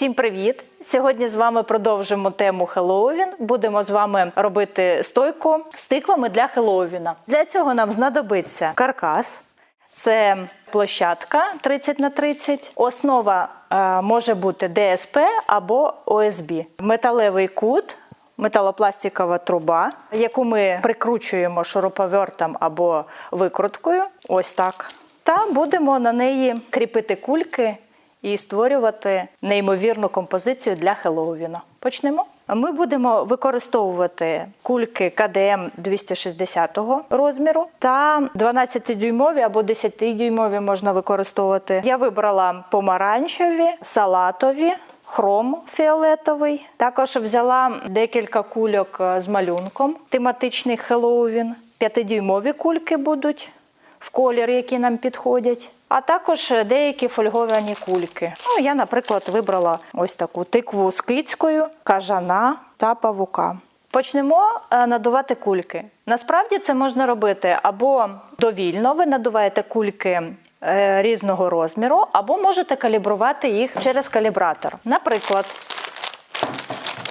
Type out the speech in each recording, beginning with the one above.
Всім привіт! Сьогодні з вами продовжимо тему Хеллоуін. Будемо з вами робити стойку з тиквами для Хеллоуіна. Для цього нам знадобиться каркас. Це площадка 30 на 30. Основа е, може бути ДСП або ОСБ. Металевий кут, металопластикова труба, яку ми прикручуємо шуруповертом або викруткою. Ось так. Та будемо на неї кріпити кульки і створювати неймовірну композицію для Хеллоуіна. Почнемо. Ми будемо використовувати кульки КДМ 260 розміру та 12-дюймові або 10-дюймові можна використовувати. Я вибрала помаранчеві, салатові. Хром фіолетовий. Також взяла декілька кульок з малюнком, тематичний Хеллоуін. П'ятидюймові кульки будуть в колір, які нам підходять. А також деякі фольговані кульки. Ну, я, наприклад, вибрала ось таку тикву з кицькою, кажана та павука. Почнемо е, надувати кульки. Насправді це можна робити або довільно, ви надуваєте кульки е, різного розміру, або можете калібрувати їх через калібратор. Наприклад,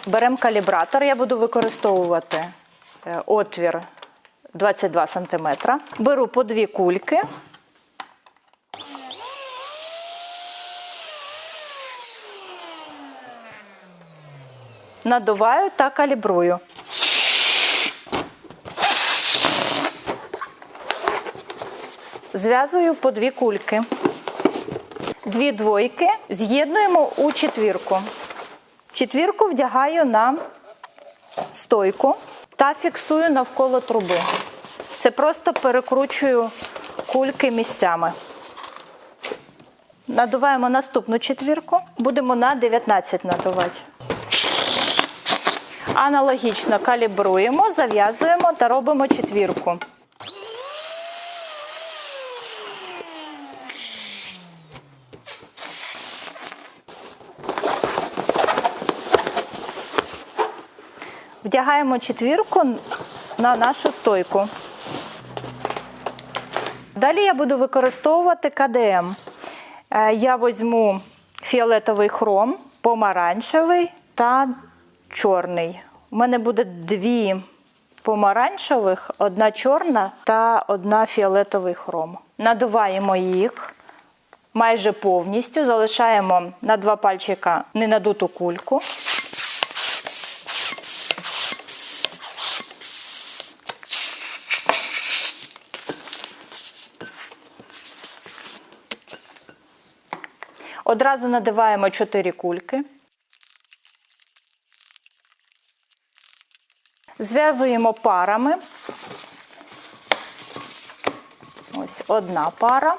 беремо калібратор, я буду використовувати е, отвір 22 см. Беру по дві кульки. Надуваю та калібрую. Зв'язую по дві кульки. Дві двойки з'єднуємо у четвірку. Четвірку вдягаю на стойку та фіксую навколо труби. Це просто перекручую кульки місцями. Надуваємо наступну четвірку, будемо на 19 надувати. Аналогічно калібруємо, зав'язуємо та робимо четвірку. Вдягаємо четвірку на нашу стойку. Далі я буду використовувати КДМ. Е, Я візьму фіолетовий хром, помаранчевий та чорний. У мене буде дві помаранчевих, одна чорна та одна фіолетовий хром. Надуваємо їх майже повністю, залишаємо на два пальчика ненадуту кульку. Одразу надиваємо 4 кульки. Зв'язуємо парами. Ось одна пара.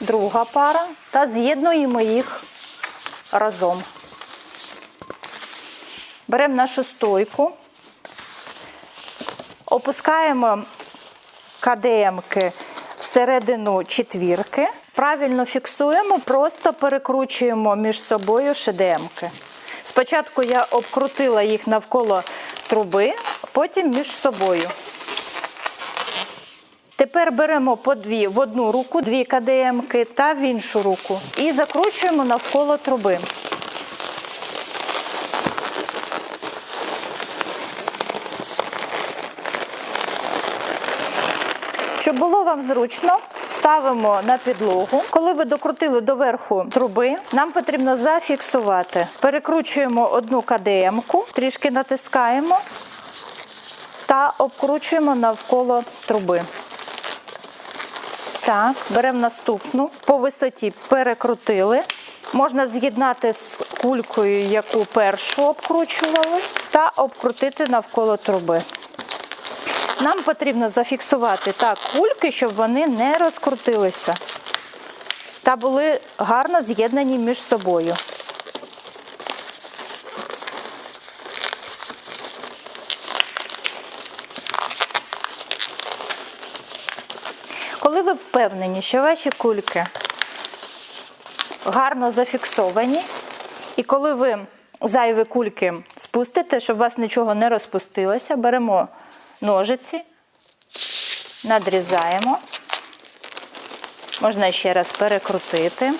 Друга пара та з'єднуємо їх разом. Беремо нашу стойку, опускаємо КДМки всередину четвірки, правильно фіксуємо, просто перекручуємо між собою шедемки. Спочатку я обкрутила їх навколо труби, потім між собою. Тепер беремо по дві в одну руку, дві КДМки та в іншу руку і закручуємо навколо труби. Щоб було вам зручно, ставимо на підлогу. Коли ви докрутили до верху труби, нам потрібно зафіксувати. Перекручуємо одну КДМку, трішки натискаємо та обкручуємо навколо труби. Так, беремо наступну. По висоті перекрутили. Можна з'єднати з кулькою, яку першу обкручували, та обкрутити навколо труби. Нам потрібно зафіксувати так кульки, щоб вони не розкрутилися та були гарно з'єднані між собою. Коли ви впевнені, що ваші кульки гарно зафіксовані, і коли ви зайві кульки спустите, щоб у вас нічого не розпустилося, беремо ножиці, надрізаємо. Можна ще раз перекрутити.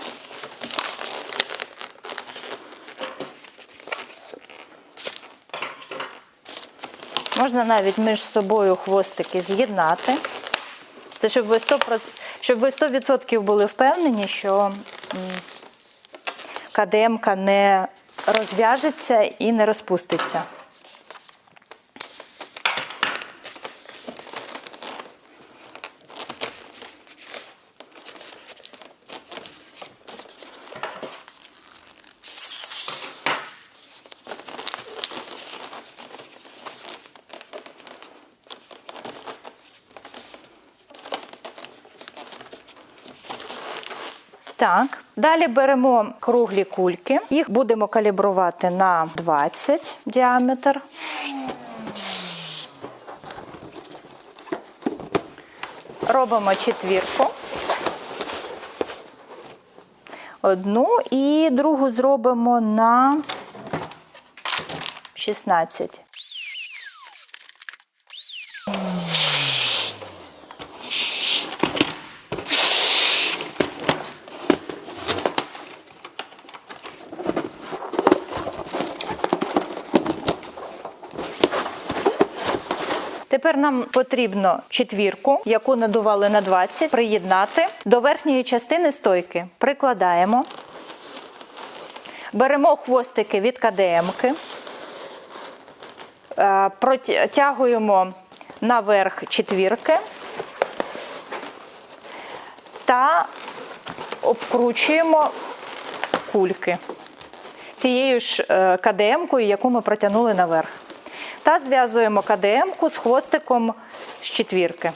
Можна навіть між собою хвостики з'єднати. Це щоб ви 100%, щоб ви 100% були впевнені, що м, КДМка не розв'яжеться і не розпуститься. Так, далі беремо круглі кульки. Їх будемо калібрувати на 20 діаметр. Робимо четвірку. Одну і другу зробимо на 16. Тепер нам потрібно четвірку, яку надували на 20, приєднати до верхньої частини стойки. Прикладаємо, беремо хвостики від КДМки, е, протягуємо наверх четвірки та обкручуємо кульки цією ж е, КДМкою, яку ми протягнули наверх. Та зв'язуємо КДМку з хвостиком з четвірки.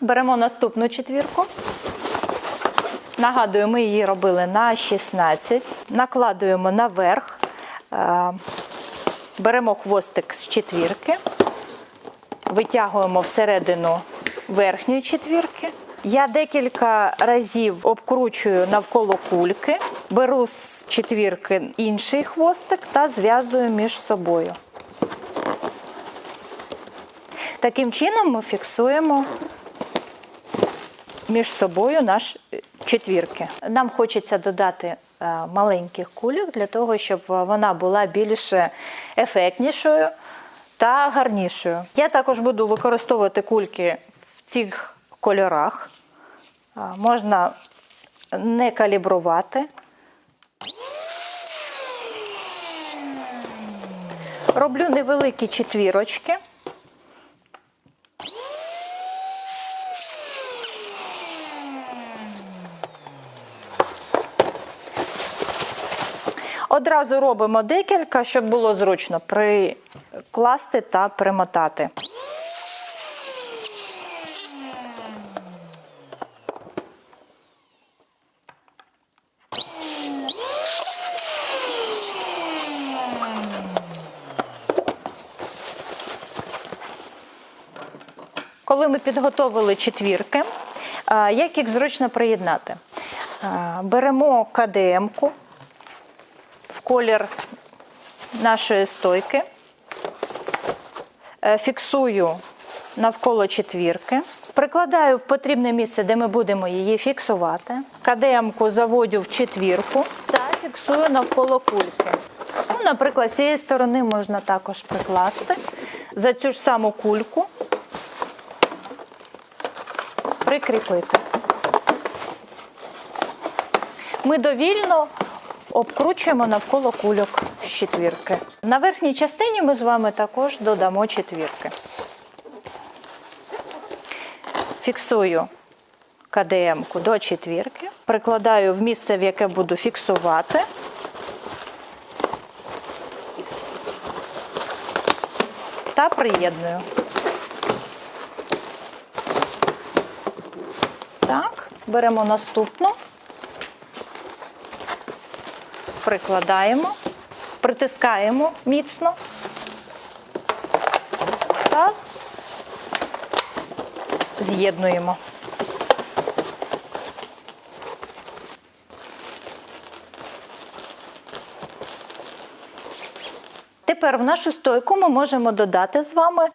Беремо наступну четвірку. Нагадую, ми її робили на 16. Накладуємо наверх, е, беремо хвостик з четвірки, витягуємо всередину верхньої четвірки. Я декілька разів обкручую навколо кульки, беру з четвірки інший хвостик та зв'язую між собою. Таким чином ми фіксуємо між собою наш е, четвірки. Нам хочеться додати е, маленьких кульок для того, щоб вона була більш ефектнішою та гарнішою. Я також буду використовувати кульки в цих кольорах. Можна не калібрувати. Роблю невеликі четвірочки. Одразу робимо декілька, щоб було зручно прикласти та примотати. Ми підготовили четвірки, як їх зручно приєднати? Беремо КДМку в колір нашої стойки, е, фіксую навколо четвірки, прикладаю в потрібне місце, де ми будемо її фіксувати. КДМку заводю в четвірку та фіксую навколо кульки. Ну, наприклад, з цієї сторони можна також прикласти за цю ж саму кульку прикріпити. Ми довільно обкручуємо навколо кульок з четвірки. На верхній частині ми з вами також додамо четвірки. Фіксую КДМ-ку до четвірки, прикладаю в місце, в яке буду фіксувати. Та приєдную. Так, беремо наступну, прикладаємо, притискаємо міцно та з'єднуємо. Тепер в нашу стойку ми можемо додати з вами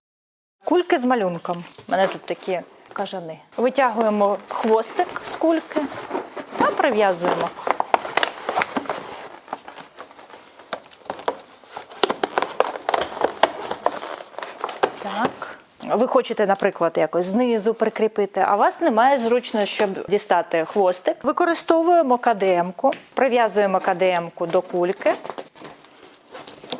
кульки з малюнком. У мене тут такі кажани. Витягуємо хвостик з кульки та прив'язуємо. Так. Ви хочете, наприклад, якось знизу прикріпити, а вас немає зручно, щоб дістати хвостик. Використовуємо КДМ-ку, прив'язуємо КДМ-ку до кульки.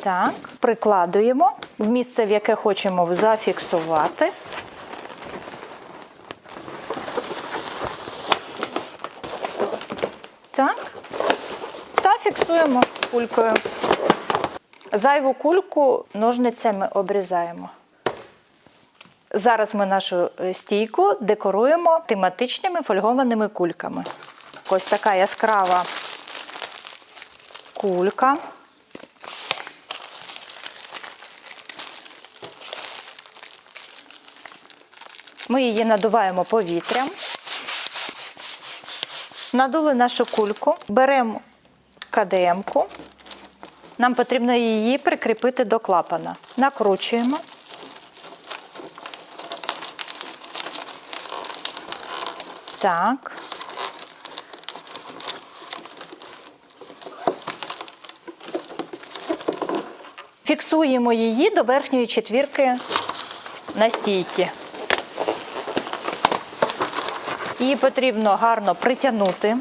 Так, прикладуємо в місце, в яке хочемо зафіксувати. Так. Та фіксуємо кулькою. Зайву кульку ножницями обрізаємо. Зараз ми нашу е, стійку декоруємо тематичними фольгованими кульками. Ось така яскрава кулька. Ми її надуваємо повітрям. Надули нашу кульку, беремо КДМ-ку. Нам потрібно її прикріпити до клапана. Накручуємо. Так. Фіксуємо її до верхньої четвірки на стійці. Її потрібно гарно притягнути,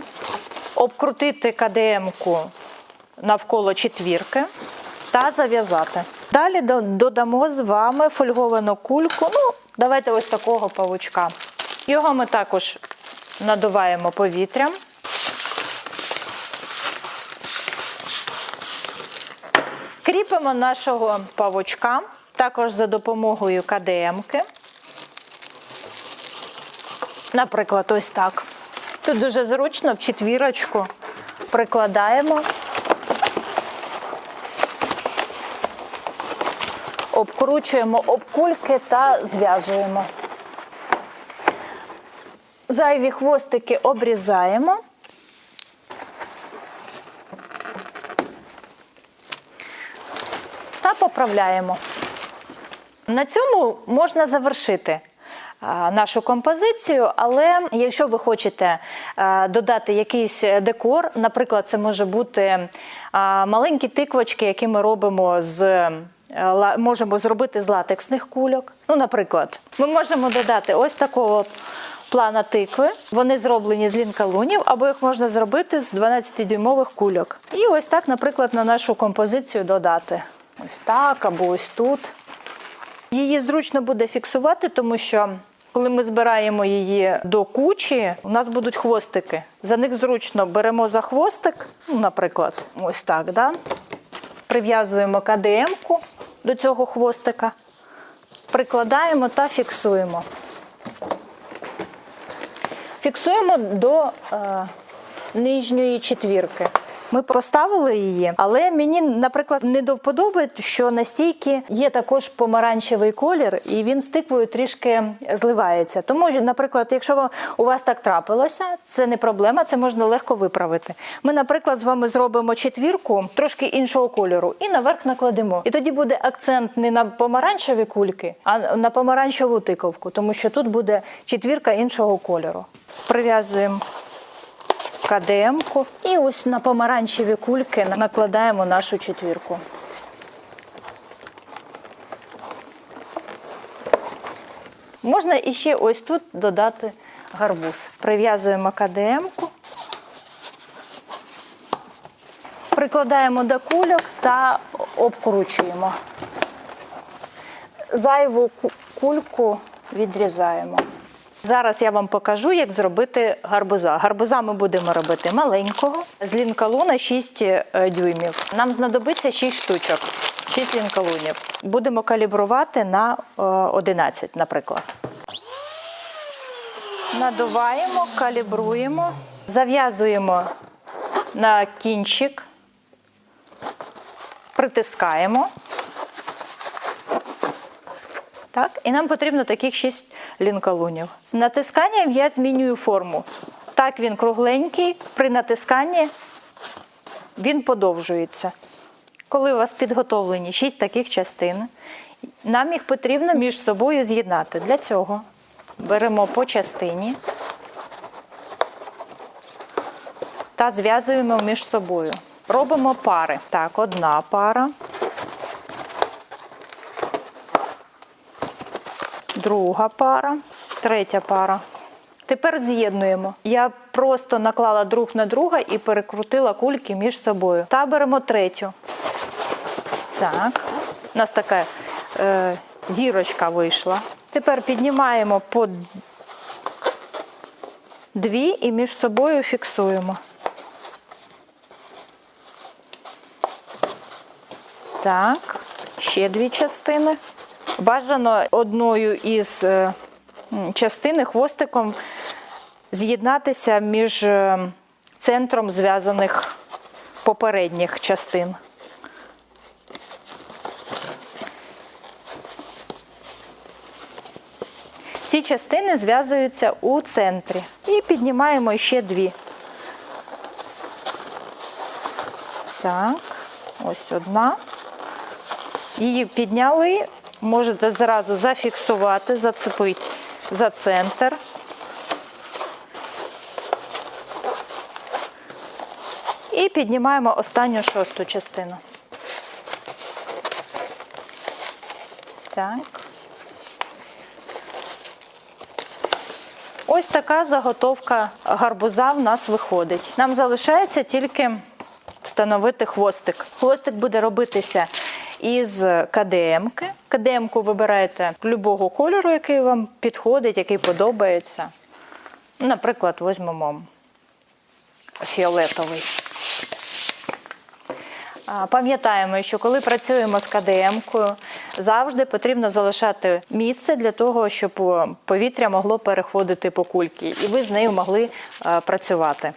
обкрутити КДМ-ку навколо четвірки та зав'язати. Далі додамо з вами фольговану кульку. Ну, давайте ось такого павучка. Його ми також надуваємо повітрям. Кріпимо нашого павучка також за допомогою КДМки. Наприклад, ось так. Тут дуже зручно в четвірочку прикладаємо, обкручуємо об кульки та зв'язуємо. Зайві хвостики обрізаємо. Та поправляємо. На цьому можна завершити нашу композицію, але якщо ви хочете додати якийсь декор, наприклад, це може бути маленькі тиквочки, які ми робимо з. е, Можемо зробити з латексних кульок. Ну, наприклад, ми можемо додати ось такого плана тикви. Вони зроблені з лінкалунів, або їх можна зробити з 12-дюймових кульок. І ось так, наприклад, на нашу композицію додати. Ось так, або ось тут. Її зручно буде фіксувати, тому що коли ми збираємо її до кучі, у нас будуть хвостики. За них зручно беремо за хвостик, ну, наприклад, ось так. Да? Прив'язуємо КДМ-ку до цього хвостика, прикладаємо та фіксуємо. Фіксуємо до е, нижньої четвірки. Ми проставили її, але мені, наприклад, не до що на стійці є також помаранчевий колір, і він з тиквою трішки зливається. Тому, наприклад, якщо у вас так трапилося, це не проблема, це можна легко виправити. Ми, наприклад, з вами зробимо четвірку трошки іншого кольору і наверх накладемо. І тоді буде акцент не на помаранчеві кульки, а на помаранчеву тиковку, тому що тут буде четвірка іншого кольору. Прив'язуємо КДМ-ку і ось на помаранчеві кульки накладаємо нашу четвірку. Можна іще ось тут додати гарбуз. Прив'язуємо КДМ-ку, прикладаємо до кульок та обкручуємо. Зайву кульку відрізаємо. Зараз я вам покажу, як зробити гарбуза. Гарбуза ми будемо робити маленького, з лінкалуна 6 е, дюймів. Нам знадобиться 6 штучок, 6 лінкалунів. Будемо калібрувати на е, 11, наприклад. Надуваємо, калібруємо, зав'язуємо на кінчик, притискаємо. Так, і нам потрібно таких 6 лінколунів. Натисканням я змінюю форму. Так він кругленький, при натисканні він подовжується. Коли у вас підготовлені шість таких частин, нам їх потрібно між собою з'єднати. Для цього беремо по частині та зв'язуємо між собою. Робимо пари. Так, одна пара. Друга пара, третя пара. Тепер з'єднуємо. Я просто наклала друг на друга і перекрутила кульки між собою. Та беремо третю. Так, у нас така е, зірочка вийшла. Тепер піднімаємо по дві і між собою фіксуємо. Так, ще дві частини. Бажано одною із е, частини хвостиком з'єднатися між е, центром зв'язаних попередніх частин. Ці частини зв'язуються у центрі. І піднімаємо ще дві. Так, ось одна. Її підняли, можете зразу зафіксувати, зацепити за центр. І піднімаємо останню шосту частину. Так. Ось така заготовка гарбуза в нас виходить. Нам залишається тільки встановити хвостик. Хвостик буде робитися із КДМки. КДМку вибираєте любого кольору, який вам підходить, який подобається. Наприклад, візьмемо фіолетовий. Пам'ятаємо, що коли працюємо з КДМкою, завжди потрібно залишати місце для того, щоб повітря могло переходити по кульки, і ви з нею могли працювати.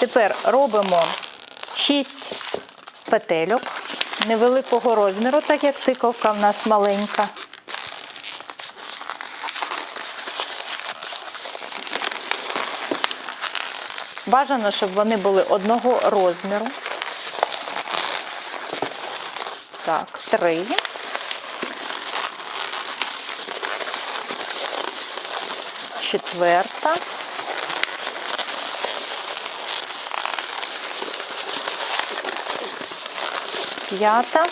Тепер робимо 6 петельок невеликого розміру, так як тиковка в нас маленька. Бажано, щоб вони були одного розміру. Так, три. Четверта. П'ята.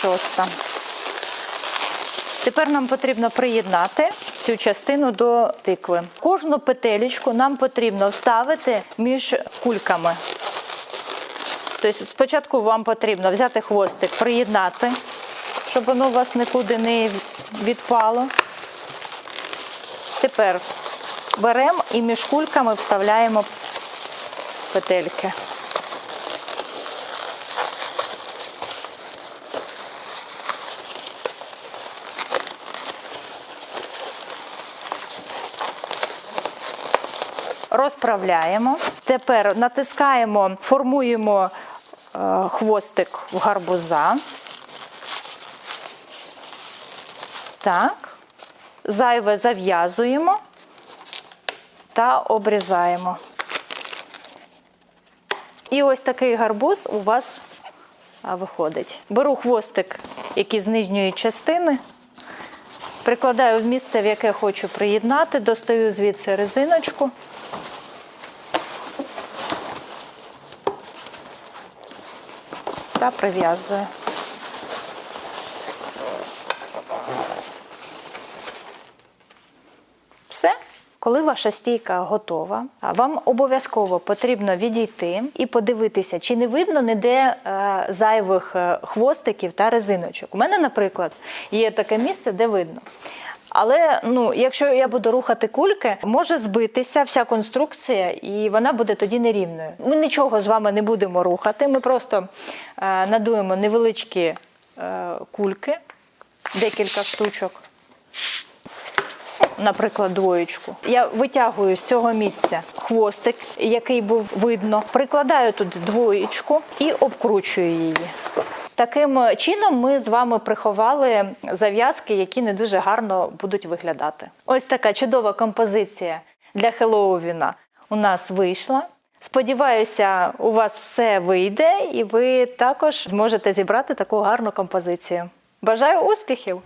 Шоста. Тепер нам потрібно приєднати цю частину до тикви. Кожну петелечку нам потрібно вставити між кульками. Тобто спочатку вам потрібно взяти хвостик, приєднати, щоб воно у вас нікуди не відпало. Тепер беремо і між кульками вставляємо петельки. Розправляємо. Тепер натискаємо, формуємо е, хвостик в гарбуза. Так. Зайве зав'язуємо та обрізаємо. І ось такий гарбуз у вас виходить. Беру хвостик, який з нижньої частини, прикладаю в місце, в яке хочу приєднати, достаю звідси резиночку. Та прив'язую. Все. Коли ваша стійка готова, вам обов'язково потрібно відійти і подивитися, чи не видно ніде е, зайвих е, хвостиків та резиночок. У мене, наприклад, є таке місце, де видно. Але ну, якщо я буду рухати кульки, може збитися вся конструкція, і вона буде тоді нерівною. Ми нічого з вами не будемо рухати. Ми просто е, надуємо невеличкі кульки, декілька штучок наприклад, двоєчку. Я витягую з цього місця хвостик, який був видно, прикладаю туди двоєчку і обкручую її. Таким чином ми з вами приховали зав'язки, які не дуже гарно будуть виглядати. Ось така чудова композиція для Хеллоуіна у нас вийшла. Сподіваюся, у вас все вийде, і ви також зможете зібрати таку гарну композицію. Бажаю успіхів!